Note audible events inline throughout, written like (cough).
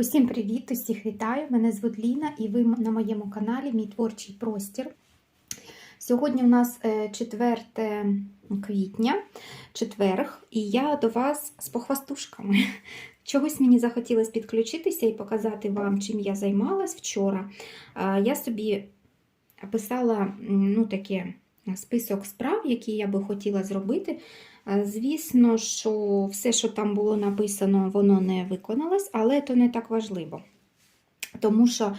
Усім привіт! Усіх вітаю! Мене звуть Ліна і ви на моєму каналі Мій творчий простір. Сьогодні у нас е, 4 квітня, четверг, і я до вас з похвастушками. (laughs) Чогось мені захотілося підключитися і показати вам, чим я займалась вчора. Е, Я собі писала ну, таке список справ, які я би хотіла зробити. Е, Звісно, що все, що там було написано, воно не виконалось, але це не так важливо. Тому що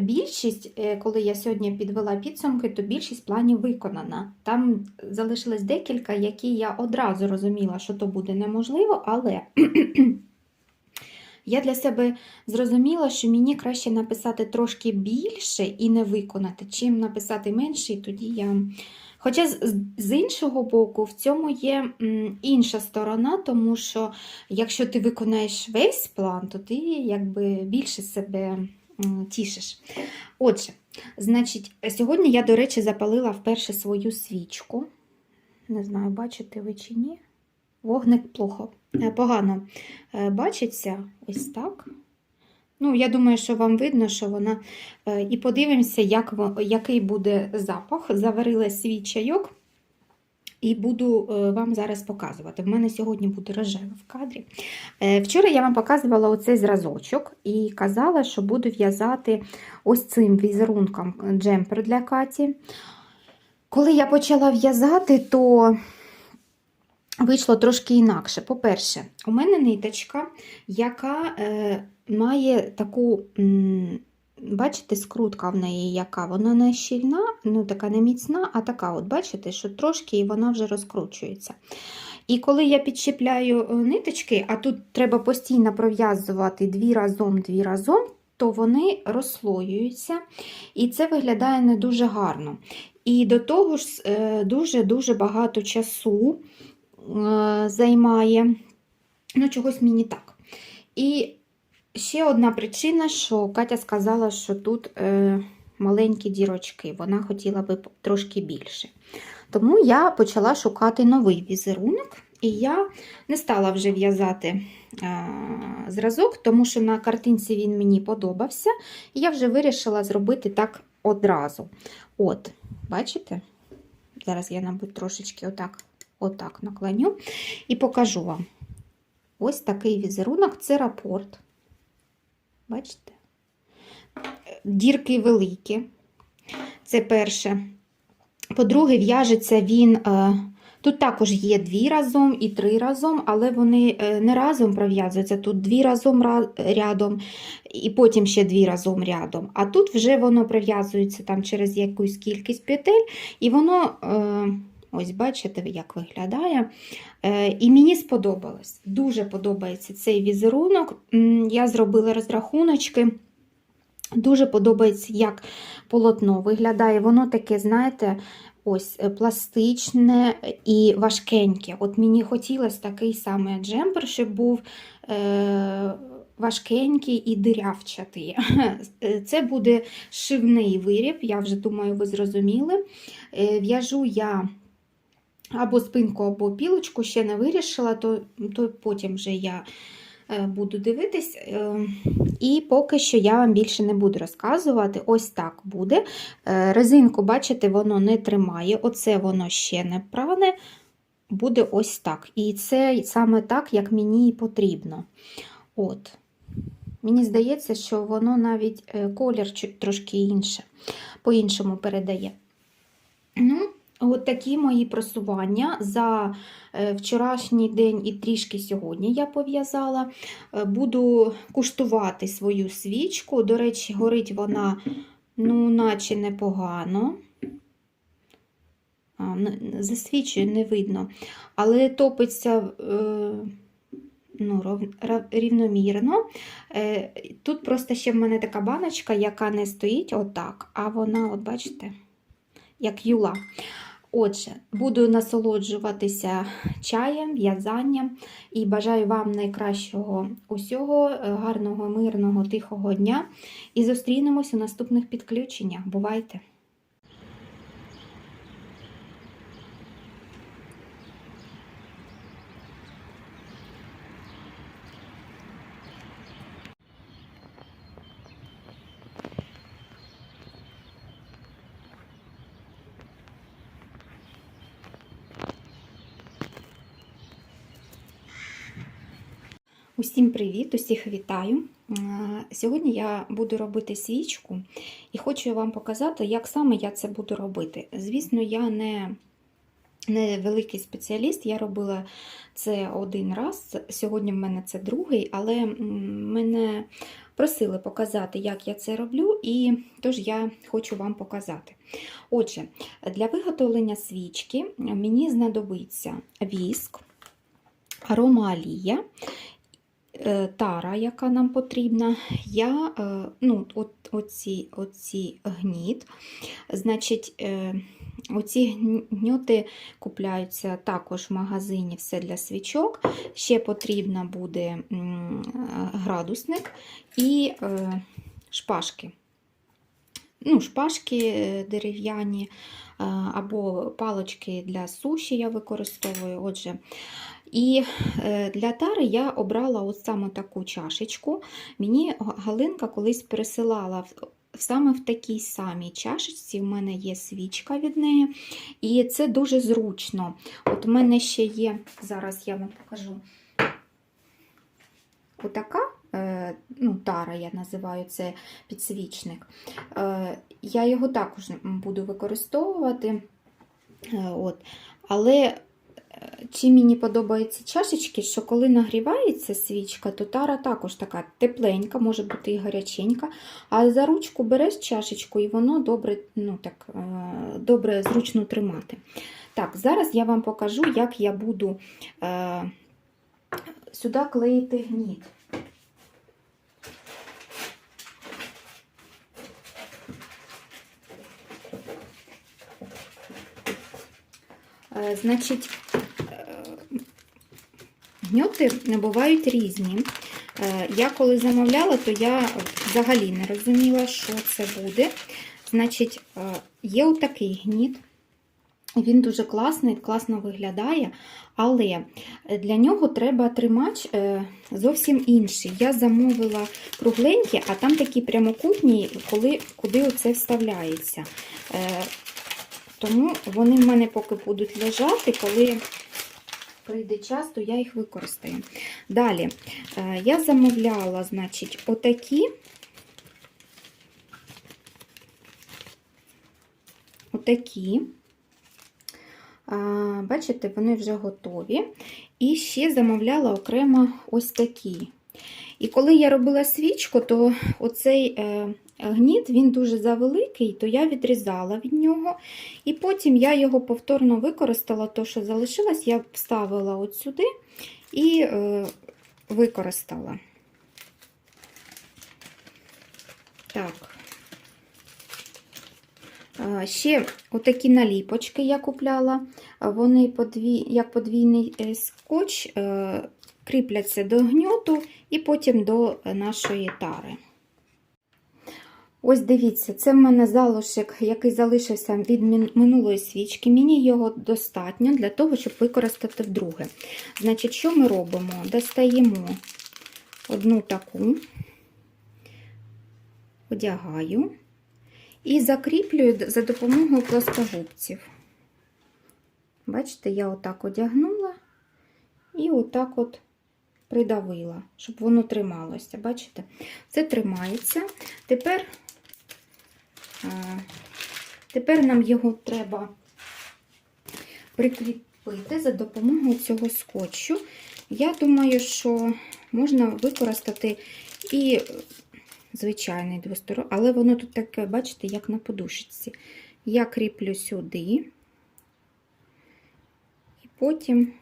більшість, е, коли я сьогодні підвела підсумки, то більшість планів виконана. Там залишилось декілька, які я одразу розуміла, що то буде неможливо, але (clears throat) я для себе зрозуміла, що мені краще написати трошки більше і не виконати, чим написати менше, і тоді я. Хоча з, іншого боку, в цьому є інша сторона, тому що якщо ти виконаєш весь план, то ти якби більше себе тішиш. Отже, значить, сьогодні я, до речі, запалила вперше свою свічку. Не знаю, бачите ви чи ні. Вогник плохо, е, погано е, бачиться ось так. Ну, я думаю, що вам видно, що вона. е, І подивимося, як, який буде запах. Заварила свій чайок і буду е, вам зараз показувати. В мене сьогодні буде рожева в кадрі. Е, Вчора я вам показувала оцей зразочок і казала, що буду в'язати ось цим візерунком джемпер для Каті. Коли я почала в'язати, то вийшло трошки інакше. По-перше, у мене ниточка, яка має таку, бачите, скрутка в неї, яка вона не щільна, ну така не міцна, а така, от бачите, що трошки і вона вже розкручується. І коли я підщепляю е, ниточки, а тут треба постійно пров'язувати дві разом, дві разом, то вони розслоюються, і це виглядає не дуже гарно. І до того ж, дуже-дуже багато часу е, займає. Ну, чогось мені так. І ще одна причина, що Катя сказала, що тут е, маленькі дірочки. Вона хотіла би трошки більше. Тому я почала шукати новий візерунок, і я не стала вже в'язати е, зразок, тому що на картинці він мені подобався, і я вже вирішила зробити так одразу. От, бачите? Зараз я, мабуть, трошечки отак, отак наклоню і покажу вам. Ось такий візерунок це рапорт. Бачите? Дірки великі. Це перше. По-друге, в'яжеться він. е, Тут також є дві разом і три разом, але вони е, не разом пров'язуються. Тут дві разом рядом, і потім ще дві разом рядом. А тут вже воно пров'язується через якусь кількість петель, і воно, е, ось бачите, як виглядає. Е, І мені сподобалось. Дуже подобається цей візерунок. Я зробила розрахуночки. Дуже подобається, як полотно виглядає. Воно таке, знаєте, ось е, пластичне і важкеньке. От мені хотілося такий самий джемпер, щоб був е, важкенький і дирявчатий. (laughs) Е, Це буде шивний виріб, я вже думаю, ви зрозуміли. В'яжу я або спинку, або пілочку, ще не вирішила, то, то потім вже я е, буду дивитись. Е, І поки що я вам більше не буду розказувати. Ось так буде. Е, Резинку, бачите, воно не тримає, оце воно ще не пране. Буде ось так. І це саме так, як мені і потрібно. От. Мені здається, що воно навіть колір трошки інше, по-іншому передає. Ну, от такі мої просування за е, вчорашній день і трішки сьогодні я пов'язала. Е, Буду куштувати свою свічку. До речі, горить вона, ну, наче непогано. А, н- За свічею не видно, але топиться е, ну, рівномірно. Е, Тут просто ще в мене така баночка, яка не стоїть отак, а вона, от бачите, як юла. Отже, буду насолоджуватися чаєм, в'язанням і бажаю вам найкращого усього, е, гарного, мирного, тихого дня. І зустрінемось у наступних підключеннях. Бувайте! Усім привіт, усіх вітаю. Е, Сьогодні я буду робити свічку і хочу вам показати, як саме я це буду робити. Звісно, я не, не великий спеціаліст, я робила це один раз. Сьогодні в мене це другий, але мене просили показати, як я це роблю, і тож я хочу вам показати. Отже, для виготовлення свічки мені знадобиться віск, аромаолія, е, тара, яка нам потрібна. Я, е, ну, от, оці, оці гніт. Значить, е, оці гньоти купляються також в магазині все для свічок. Ще потрібна буде градусник і е, шпажки. Ну, шпажки е, дерев'яні е, або палочки для суші я використовую. Отже, і е, для тари я обрала от саме таку чашечку. Мені Галинка колись пересилала саме в такій самій чашечці. В мене є свічка від неї, і це дуже зручно. От у мене ще є, зараз я вам покажу. Отака ну, тара, я називаю це підсвічник. Е, Я його також буду використовувати. Е, От. Але е, чим мені подобаються чашечки, що коли нагрівається свічка, то тара також така тепленька, може бути і гаряченька. А за ручку береш чашечку і воно добре, ну, так, е, добре зручно тримати. Так, зараз я вам покажу, як я буду е, сюди клеїти гніт. Значить, е, гньоти бувають різні. Е, Я коли замовляла, то я взагалі не розуміла, що це буде. Значить, е, є отакий гніт. Він дуже класний, класно виглядає, але для нього треба тримач е, зовсім інший. Я замовила кругленькі, а там такі прямокутні, коли, куди оце вставляється. Е, Тому вони в мене поки будуть лежати, коли прийде час, то я їх використаю. Далі, е, я замовляла, значить, отакі. Отакі. Бачите, вони вже готові. І ще замовляла окремо ось такі. І коли я робила свічку, то оцей е, гніт він дуже завеликий, то я відрізала від нього. І потім я його повторно використала, то, що залишилось, я вставила от сюди і е, використала. Так. Ще отакі наліпочки я купляла. Вони подвій, як подвійний е, скотч е, кріпляться до гньоту і потім до нашої тари. Ось дивіться, це в мене залишок, який залишився від минулої свічки. Мені його достатньо для того, щоб використати вдруге. Значить, що ми робимо? Достаємо одну таку, одягаю. І закріплюю за допомогою плоскогубців. Бачите, я отак одягнула і отак от придавила, щоб воно трималося. Бачите? Це тримається. Тепер, тепер нам його треба прикріпити за допомогою цього скотчу. Я думаю, що можна використати і звичайний двосторонній, але воно тут таке, бачите, як на подушечці. Я кріплю сюди, і потім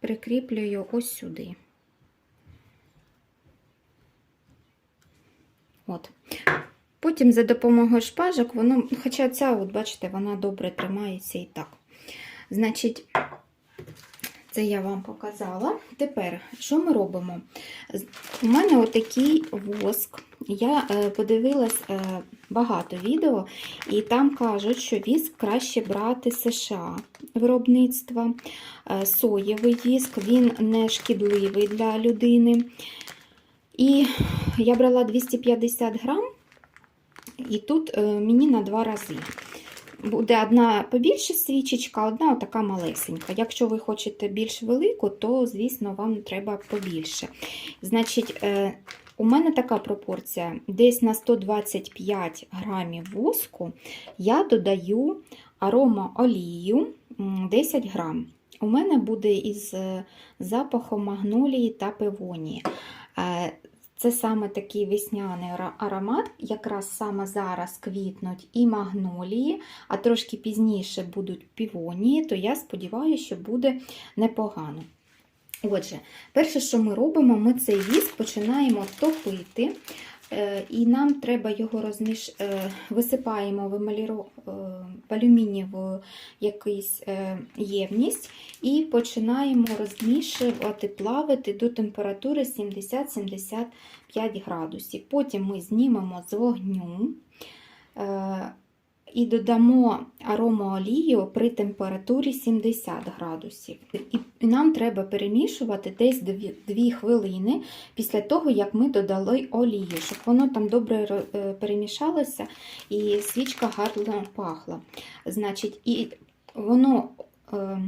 прикріплюю ось сюди. От. Потім за допомогою шпажок, воно, хоча ця, от, бачите, вона добре тримається і так. Значить, це я вам показала. Тепер, що ми робимо? У мене отакий воск. Я е, подивилась е, багато відео, і там кажуть, що віск краще брати США виробництва. Е, Соєвий віск, він не шкідливий для людини. І я брала 250 грам, і тут е, мені на два рази. буде одна побільша свічечка, одна отака малесенька. Якщо ви хочете більш велику, то, звісно, вам треба побільше. Значить, е, у мене така пропорція: десь на 125 грамів воску я додаю аромаолію м, 10 грам. У мене буде із е, запахом магнолії та певонії. Це саме такий весняний аромат, якраз саме зараз квітнуть і магнолії, а трошки пізніше будуть півонії, то я сподіваюся, що буде непогано. Отже, перше, що ми робимо, ми цей віск починаємо топити, і нам треба його розміш... е, висипаємо в, е, алюмінієву якийсь е, ємність і починаємо розмішувати, плавити до температури 70-75 градусів. Потім ми знімемо з вогню. І додамо аромаолію при температурі 70 градусів. І нам треба перемішувати десь 2 хвилини після того, як ми додали олію, щоб воно там добре е, перемішалося і свічка гарно пахла. Значить, і воно е,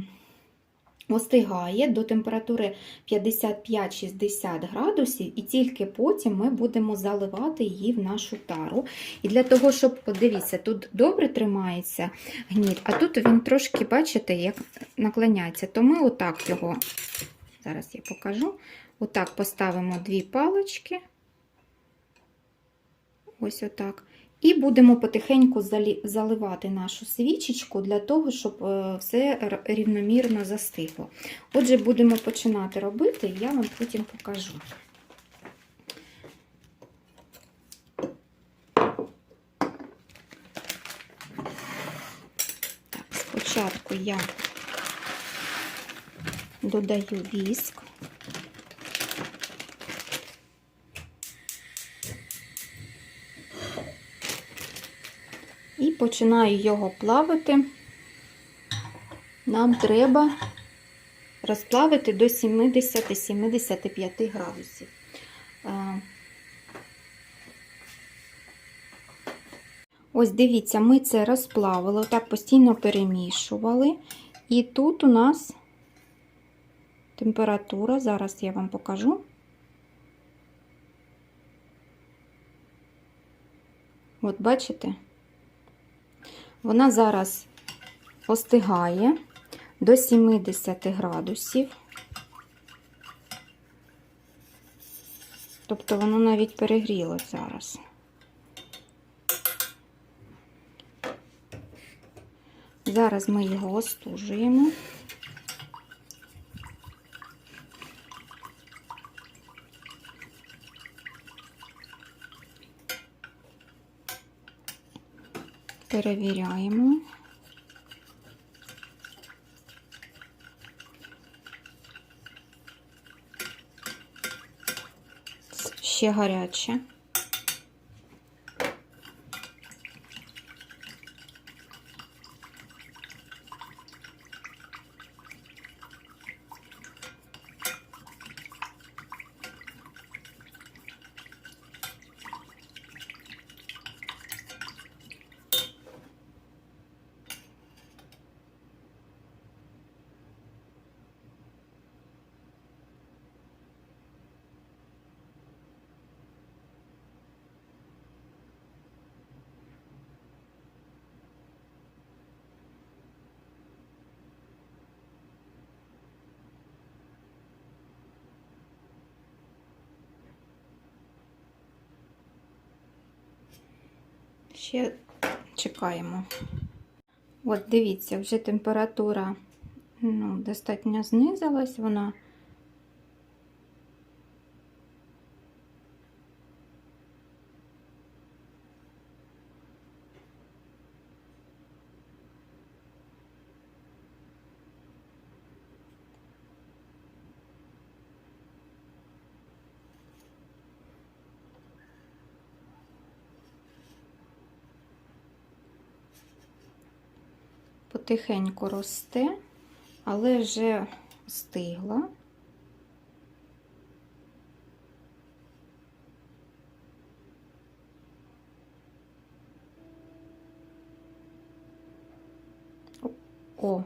остигає до температури 55-60 градусів, і тільки потім ми будемо заливати її в нашу тару. І для того, щоб, подивіться, тут добре тримається гніт, а тут він трошки, бачите, як наклоняється. То ми отак його, зараз я покажу, отак поставимо дві палички. Ось отак. І будемо потихеньку заливати нашу свічечку для того, щоб е, все рівномірно застигло. Отже, будемо починати робити, я вам потім покажу. Спочатку я додаю віск. Починаю його плавити. Нам треба розплавити до 70-75 градусів. Е, Ось дивіться, ми це розплавили, так постійно перемішували. І тут у нас температура, зараз я вам покажу. От бачите? Вона зараз остигає до 70 градусів. Тобто воно навіть перегріло зараз. Зараз ми його остужуємо. Перевіряємо. Ще гаряче. Ще чекаємо. От дивіться, вже температура ну, достатньо знизилась, вона потихеньку росте, але вже стигла. О,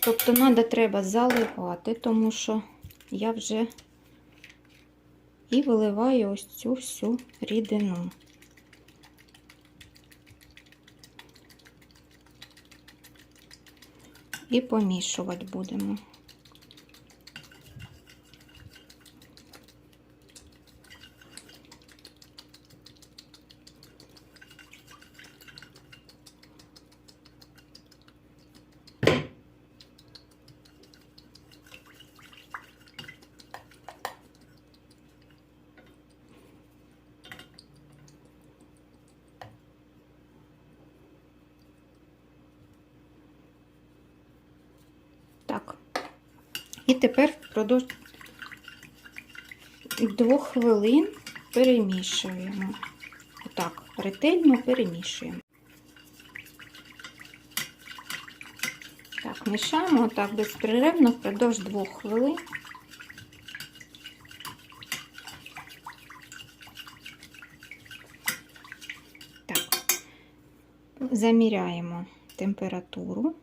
тобто треба треба заливати, тому що я вже і виливаю ось цю всю рідину. І помішувати будемо. Так. І тепер впродовж двох хвилин перемішуємо. Отак, ретельно перемішуємо. Так, мішаємо отак безперервно впродовж двох хвилин. Так, заміряємо температуру.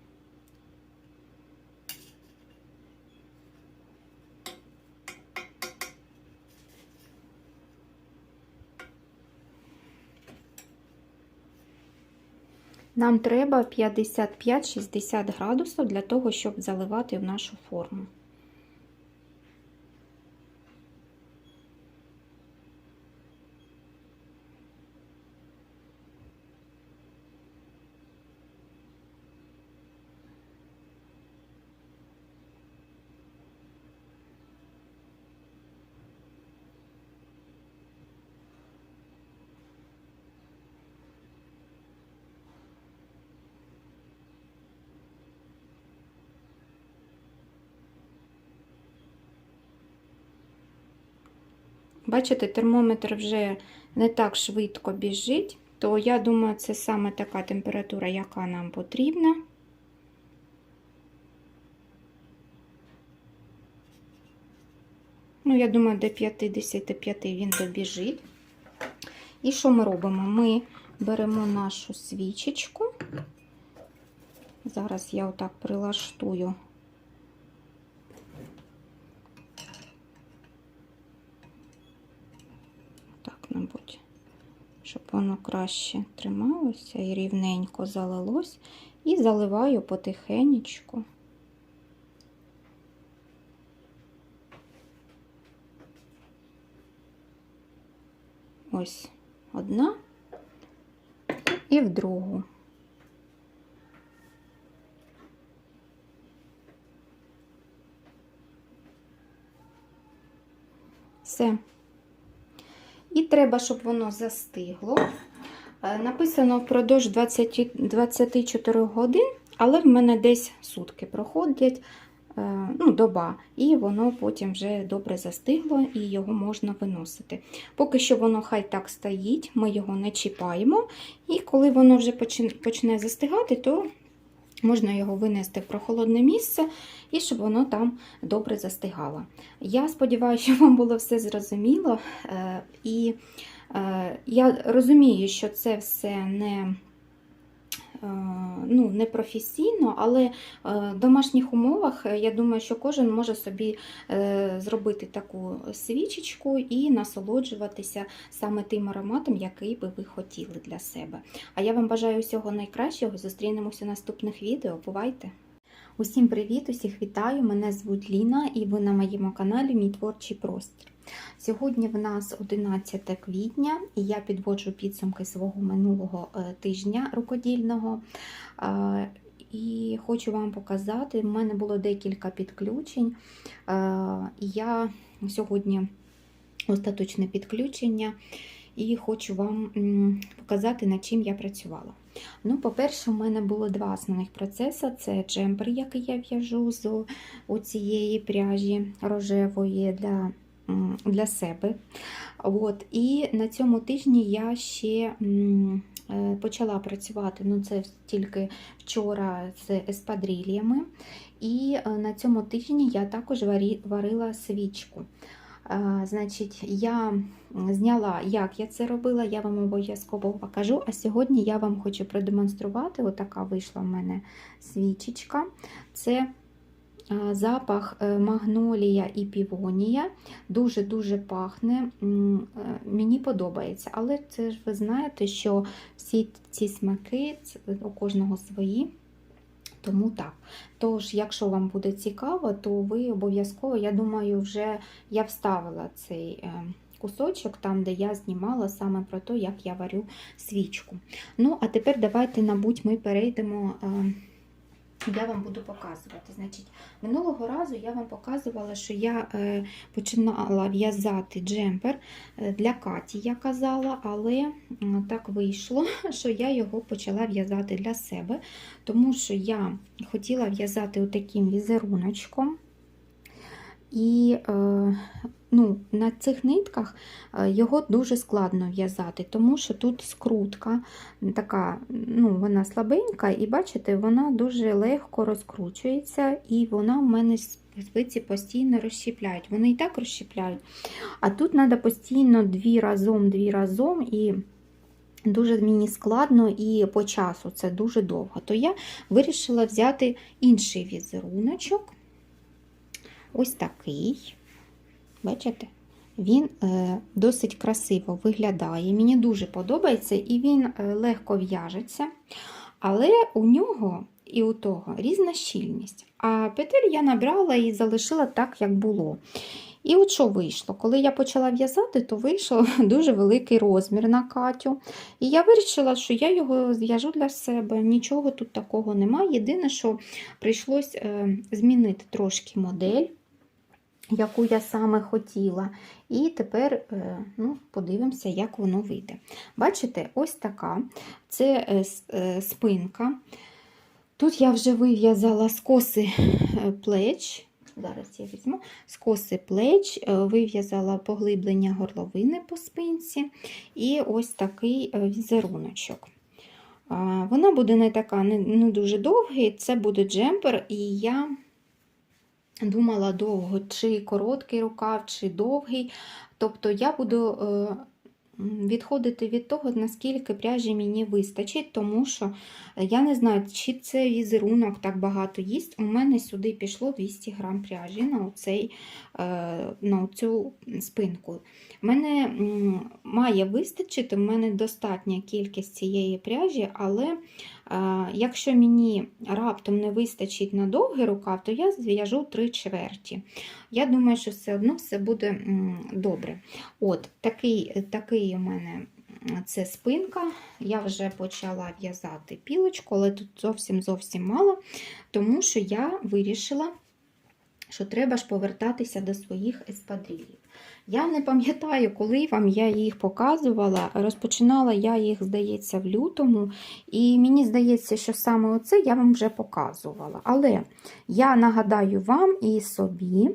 Нам треба 55-60 градусів для того, щоб заливати в нашу форму. Бачите, термометр вже не так швидко біжить, то я думаю, це саме така температура, яка нам потрібна. Ну, я думаю, до 55 він добіжить. І що ми робимо? Ми беремо нашу свічечку. Зараз я отак прилаштую. Так, мабуть, щоб воно краще трималося і рівненько залилось. І заливаю потихенечку. Ось одна і в другу. Все. Треба, щоб воно застигло. Е, Написано впродовж 20, 24 годин, але в мене десь сутки проходять, е, ну, доба, і воно потім вже добре застигло і його можна виносити. Поки що воно хай так стоїть, ми його не чіпаємо, і коли воно вже почне застигати, то можна його винести в прохолодне місце і щоб воно там добре застигало. Я сподіваюся, що вам було все зрозуміло. е, І е, я розумію, що це все не ну, не професійно, але е, в домашніх умовах е, я думаю, що кожен може собі е, зробити таку свічечку і насолоджуватися саме тим ароматом, який би ви хотіли для себе. А я вам бажаю всього найкращого. Зустрінемося в наступних відео. Бувайте! Усім привіт, усіх вітаю! Мене звуть Ліна і ви на моєму каналі Мій творчий простір. Сьогодні в нас 11 квітня, і я підводжу підсумки свого минулого е, тижня рукодільного. І хочу вам показати, в мене було декілька підключень. Я сьогодні остаточне підключення і хочу вам показати, над чим я працювала. Ну, По-перше, у мене було два основних процеси: це джемпер, який я в'яжу з цієї пряжі рожевої для для себе. От. І на цьому тижні я ще е, почала працювати, ну це тільки вчора з еспадрильями. І е, на цьому тижні я також варила свічку. Значить, я зняла, як я це робила, я вам обов'язково покажу. А сьогодні я вам хочу продемонструвати. Отака вийшла в мене свічечка. Це запах е, магнолія і півонія. Дуже-дуже пахне. Е, Мені подобається. Але це ж ви знаєте, що всі ці смаки у кожного свої. Тому так. Тож, якщо вам буде цікаво, то ви обов'язково, я думаю, вже я вставила цей е, кусочок там, де я знімала саме про те, як я варю свічку. Ну, а тепер давайте, мабуть, ми перейдемо. Я вам буду показувати. Значить, минулого разу я вам показувала, що я е, починала в'язати джемпер е, для Каті, я казала, але так вийшло, (laughs) що я його почала в'язати для себе, тому що я хотіла в'язати отаким візеруночком. І е, ну, на цих нитках е, його дуже складно в'язати, тому що тут скрутка така, ну, вона слабенька, і бачите, вона дуже легко розкручується, і вона в мене спиці постійно розщіпляють. Вони і так розщіпляють. А тут треба постійно дві разом, дві разом, і дуже мені складно і по часу це дуже довго. То я вирішила взяти інший візеруночок. Ось такий. Бачите? Він е, досить красиво виглядає. Мені дуже подобається, і він е, легко в'яжеться. Але у нього і у того різна щільність. А петель я набрала і залишила так, як було. І от що вийшло? Коли я почала в'язати, то вийшов (laughs) дуже великий розмір на Катю. І я вирішила, що я його зв'яжу для себе. Нічого тут такого немає. Єдине, що прийшлось е, змінити трошки модель яку я саме хотіла. І тепер е, ну, подивимося, як воно вийде. Бачите, ось така це е, е, спинка. Тут я вже вив'язала скоси плеч. Зараз я візьму скоси плеч, вив'язала поглиблення горловини по спинці, і ось такий візеруночок. Вона буде не така, не дуже довгий, це буде джемпер, і я думала довго, чи короткий рукав, чи довгий. Тобто я буду е, відходити від того, наскільки пряжі мені вистачить, тому що я не знаю, чи це візерунок так багато їсть. У мене сюди пішло 200 грам пряжі на, оцей, е, на цю спинку. У мене має вистачити, в мене достатня кількість цієї пряжі, але Якщо мені раптом не вистачить на довгий рукав, то я зв'яжу три чверті. Я думаю, що все одно все буде добре. От, Такий такий у мене це спинка. Я вже почала в'язати пілочку, але тут зовсім зовсім мало, тому що я вирішила, що треба ж повертатися до своїх еспадрилів. Я не пам'ятаю, коли вам я їх показувала. Розпочинала я їх, здається, в лютому. І мені здається, що саме оце я вам вже показувала. Але я нагадаю вам і собі,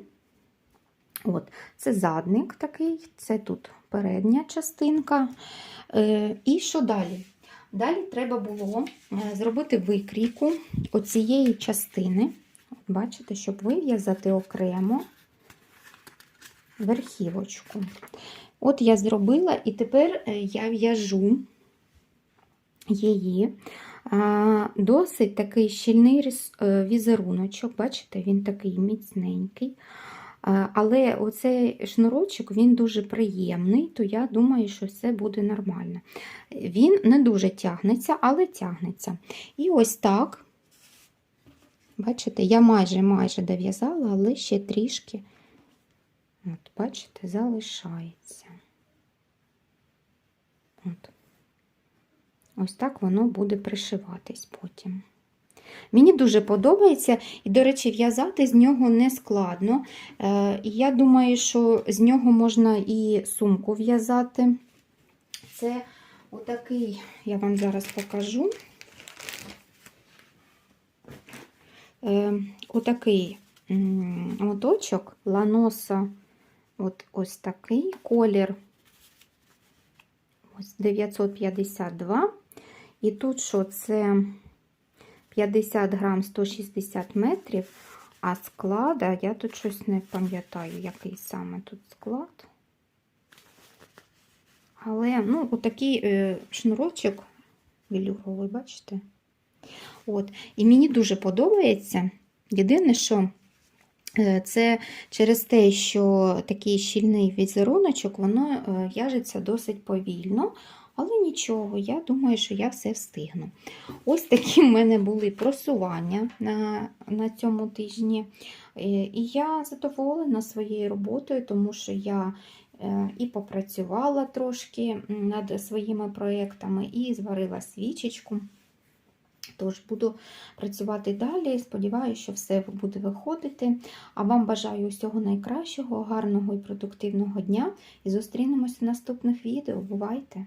от, це задник такий, це тут передня частинка. Е, і що далі? Далі треба було е, зробити викрійку оцієї частини. Бачите, щоб вив'язати окремо верхівочку. От я зробила, і тепер е, я в'яжу її. Досить такий щільний е, візеруночок, бачите, він такий міцненький. Але оцей шнурочок він дуже приємний, то я думаю, що все буде нормально. Він не дуже тягнеться, але тягнеться. І ось так, бачите, я майже майже дов'язала, але ще трішки, от, бачите, залишається. От. Ось так воно буде пришиватись потім. Мені дуже подобається, і, до речі, в'язати з нього не складно. Е, і я думаю, що з нього можна і сумку в'язати. Це отакий, я вам зараз покажу. Е, отакий моточок ланоса, от ось такий колір. Ось 952. І тут що це 50 грам 160 метрів. А склада, я тут щось не пам'ятаю, який саме тут склад. Але, ну, отакий е, шнурочок велюровий, бачите? От. І мені дуже подобається. Єдине, що це через те, що такий щільний візеруночок, воно е, в'яжеться досить повільно. Але нічого, я думаю, що я все встигну. Ось такі в мене були просування на, на цьому тижні. Е, І я задоволена своєю роботою, тому що я е, і попрацювала трошки над своїми проєктами, і зварила свічечку. Тож буду працювати далі. Сподіваюся, що все буде виходити. А вам бажаю усього найкращого, гарного і продуктивного дня. І зустрінемося в наступних відео. Бувайте!